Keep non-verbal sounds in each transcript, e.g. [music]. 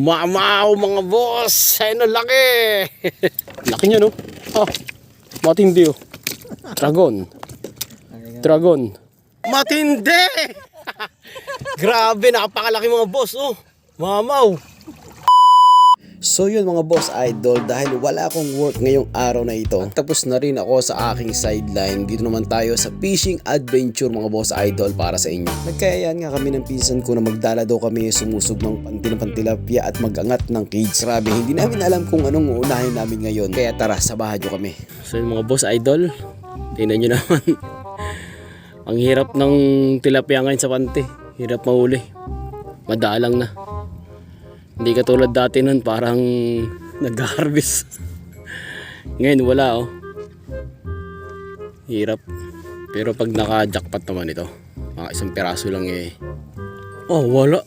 Mamaw mga boss! Ayun laki! [laughs] laki niya no? Ah, matindi oh. Dragon. Dragon. Matindi! [laughs] Grabe, napakalaki mga boss oh. Mamaw. So yun mga boss idol dahil wala akong work ngayong araw na ito. At tapos na rin ako sa aking sideline. Dito naman tayo sa fishing adventure mga boss idol para sa inyo. Nagkayaan nga kami ng pinsan ko na magdala daw kami sumusog ng panti ng at magangat ng cage. Grabe, hindi namin alam kung anong uunahin namin ngayon. Kaya tara, sabahan nyo kami. So yun mga boss idol, tingnan nyo naman. Ang hirap ng tilapia ngayon sa panty. Hirap mahuli. Madalang na. Hindi katulad dati nun parang [laughs] nag-harvest. Ngayon wala oh. Hirap. Pero pag naka-jackpot naman ito, mga isang peraso lang eh. Oh, wala.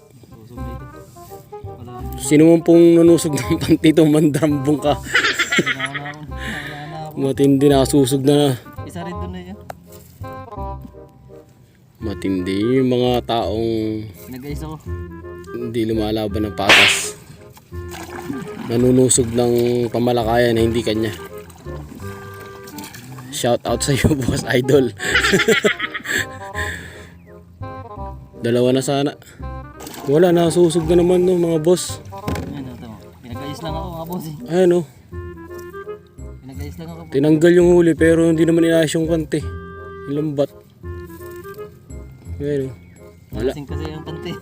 Sino mo pong nanusog ng panty itong mandrambong ka? [laughs] Matindi na. Isa rin doon Matindi yung mga taong Nag-ayos ako. hindi lumalaban ng patas. Nanunusog ng pamalakayan na hindi kanya. Shout out sa iyo, [laughs] boss idol. Dalawa na sana. Wala, nasusog na naman no, mga boss. Ano ito? Pinag-ayos lang ako mga boss eh. Ayan oh, Pinag-ayos lang ako. tinanggal yung huli pero hindi naman inayos yung kante. Yung lambat. Ayan oh. Wala. Kasing kasi yung pante.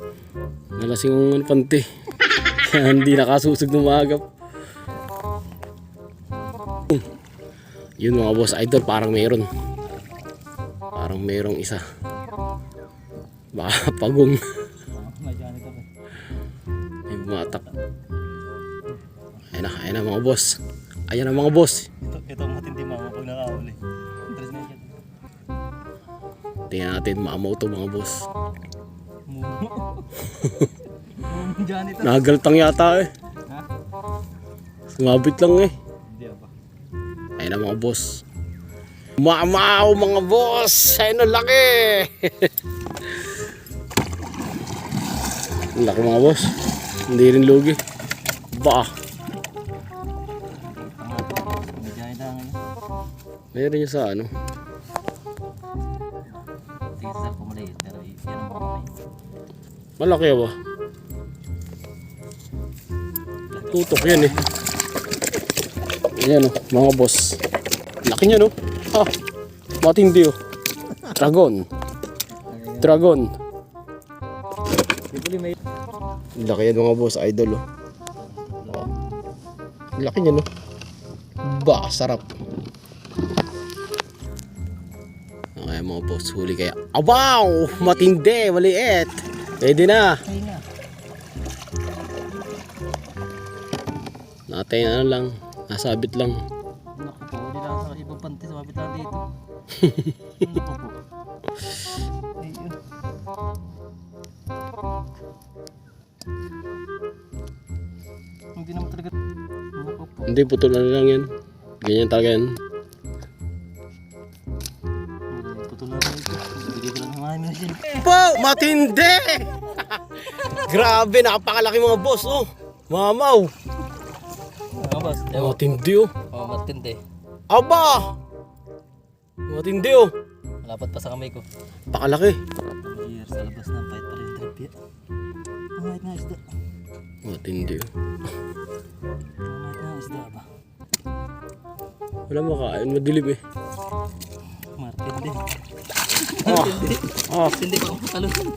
Nalasing ano, panty. [laughs] Kaya hindi nakasusog ng maagap. Yun mga boss idol, parang meron. Parang merong isa. Baka [laughs] pagong. Ito. May bumatak. Ayan na, ayan na mga boss. Ayan na mga boss. Ito, ito matindi mama pag nakahuli. Na. Tingnan natin maamaw to mga boss. Nagaltang yata eh. Sumabit lang eh. Ayan na mga boss. Mamaw mga boss! Ayun ang laki! [laughs] Laki mga boss. Hindi rin lugi. Ba, ano. meron yung sa ano. Sa ko maliit. Pero yan ang mga. Malaki ba? Tutok yan eh. Ayan oh, mga boss. Laki niya no? Ah, matindi oh. Dragon. Dragon. Laki yan mga boss, idol oh. Oh. Laki niya no? Ba, sarap. Okay mga boss, huli kaya. Ah, wow! Matindi, maliit. Pwede na. Ay na. Natay ano lang, nasabit lang. Hindi lang sa ibang pante. Sumabit na dito. [laughs] Hindi naman talaga. Hindi, putol na lang yan. Ganyan talaga yan. Na rin ito. Bigay ko lang ng mga siya. Po, matindi! [laughs] Grabe, napakalaki mga boss, oh. Mamaw. Mga boss. Ewan. Matindi, oh. Oh, matindi. Aba! Matindi, oh. Malapat pa sa kamay ko. Pakalaki. Year sa labas ng fight pa rin trapya. Ang light na isda. Matindi, oh. Ang light na isda ba? Wala makain, madilim eh. Martin din. Oh, oh. Hindi ko makalusin.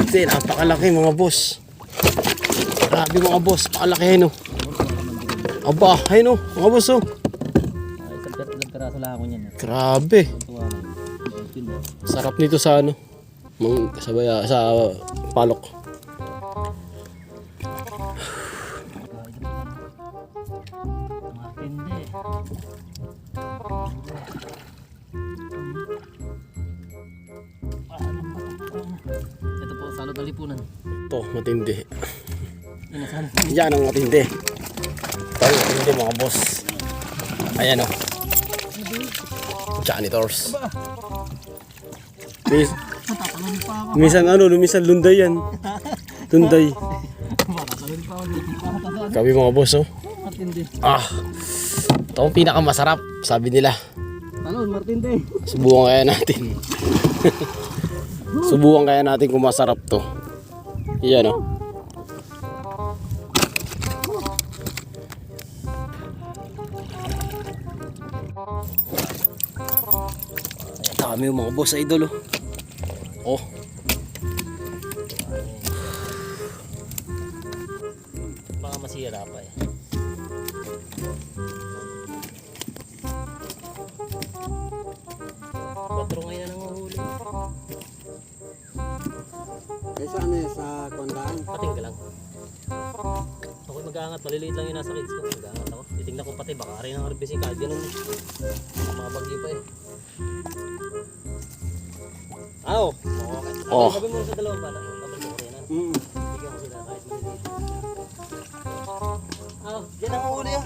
Hindi, napakalaki mga boss. Grabe mga boss, pakalaki no. Aba, ayun oh, mga boss oh. Pet lang ako niyan. Grabe. Sarap nito sa ano. Mang, sa, baya- sa palok. Martin Ito, matindi. Salot. Yan ang matindi. Ito ang matindi mga boss. Ayan oh. Janitors. Mis minsan ano, minsan lunday yan. Lunday. Kami mga boss oh. Martindi. Ah, ito ang pinakamasarap, sabi nila. Talon, Martindi. Subukan kaya natin. [laughs] Subukan kaya natin kung masarap to. Yan oh. Ay, dami yung mga boss idol oh. Oh. Baka masira pa eh. sa ano eh, sa kondaan. Pating lang. Ako mag-aangat, maliliit lang yung nasa kids ko. Mag-aangat ako. Titignan ko pati, baka rin ang RBC kahit ganun. Mga bagyo pa eh. Aw! Okay. Oh. Sabi mo sa dalawa pala. Kapal ko rin. Mm. Bigyan ko sila kahit maliliit. Aw, yan ang uli ah.